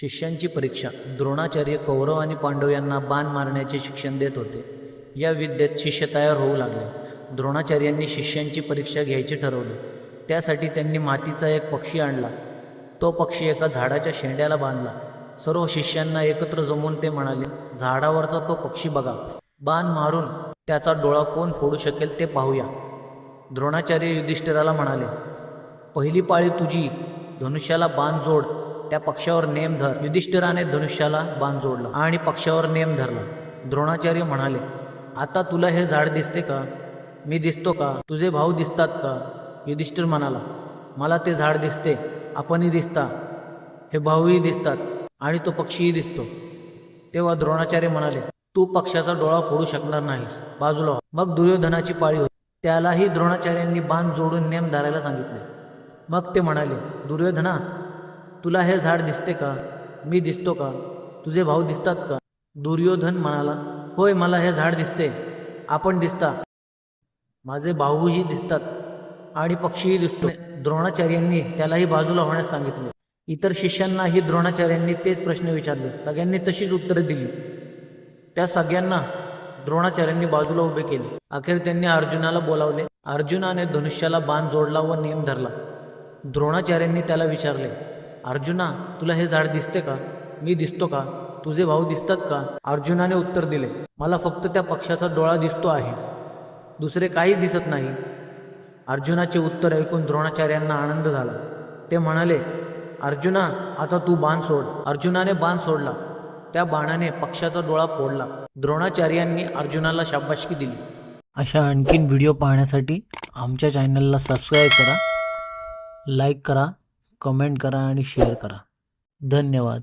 शिष्यांची परीक्षा. द्रोणाचार्य कौरव आणि पांडव यांना बाण मारण्याचे शिक्षण देत होते. या विद्येत शिष्य तयार होऊ लागले. द्रोणाचार्यांनी शिष्यांची परीक्षा घ्यायचे ठरवले. त्यासाठी त्यांनी मातीचा एक पक्षी आणला. तो पक्षी एका झाडाच्या शेंड्याला बांधला. सर्व शिष्यांना एकत्र जमून ते म्हणाले झाडावरचा तो पक्षी बघा. बाण मारून त्याचा डोळा कोण फोडू शकेल ते पाहूया. द्रोणाचार्य युधिष्ठिराला म्हणाले पहिली पाळी तुझी. धनुष्याला बाण जोड. त्या पक्षावर नेम धर. युधिष्ठिराने धनुष्याला बाण जोडला आणि पक्षावर नेम धरला. द्रोणाचार्य म्हणाले आता तुला हे झाड दिसते का? मी दिसतो का? तुझे भाऊ दिसतात का? युधिष्ठिर म्हणाला मला ते झाड दिसते. आपणही दिसता. हे भाऊही दिसतात आणि तो पक्षीही दिसतो. तेव्हा द्रोणाचार्य म्हणाले तू पक्षाचा डोळा फोडू शकणार नाहीस. बाजूला मग दुर्योधनाची पाळी होती. त्यालाही द्रोणाचार्यांनी बाण जोडून नेम धरायला सांगितले. मग ते म्हणाले दुर्योधना तुला हे झाड दिसते का? मी दिसतो का? तुझे भाऊ दिसतात का? दुर्योधन म्हणाला होय मला हे झाड दिसते. आपण दिसता. माझे भाऊही दिसतात आणि पक्षीही दिसतो. द्रोणाचार्यांनी त्यालाही बाजूला होण्यास सांगितले. इतर शिष्यांनाही द्रोणाचार्यांनी तेच प्रश्न विचारले. सगळ्यांनी तशीच उत्तरे दिली. त्या सगळ्यांना द्रोणाचार्यांनी बाजूला उभे केले. अखेर त्यांनी अर्जुनाला बोलावले. अर्जुनाने धनुष्याला बाण जोडला व नेम धरला. द्रोणाचार्यांनी त्याला विचारले अर्जुना तुला हे झाड दिसते का? मी दिसतो का? तुझे भाऊ दिसतात का? अर्जुनाने उत्तर दिले मला फक्त त्या पक्षाचा डोळा दिसतो आहे. दुसरे काहीच दिसत नाही. अर्जुनाचे उत्तर ऐकून द्रोणाचार्यांना आनंद झाला. ते म्हणाले अर्जुना आता तू बाण सोड. अर्जुनाने बाण सोडला. त्या बाणाने पक्षाचा डोळा फोडला. द्रोणाचार्यांनी अर्जुनाला शाबाशकी दिली. अशा आणखीन व्हिडिओ पाहण्यासाठी आमच्या चॅनलला सबस्क्राईब करा लाईक करा कमेंट करा आणि शेअर करा. धन्यवाद.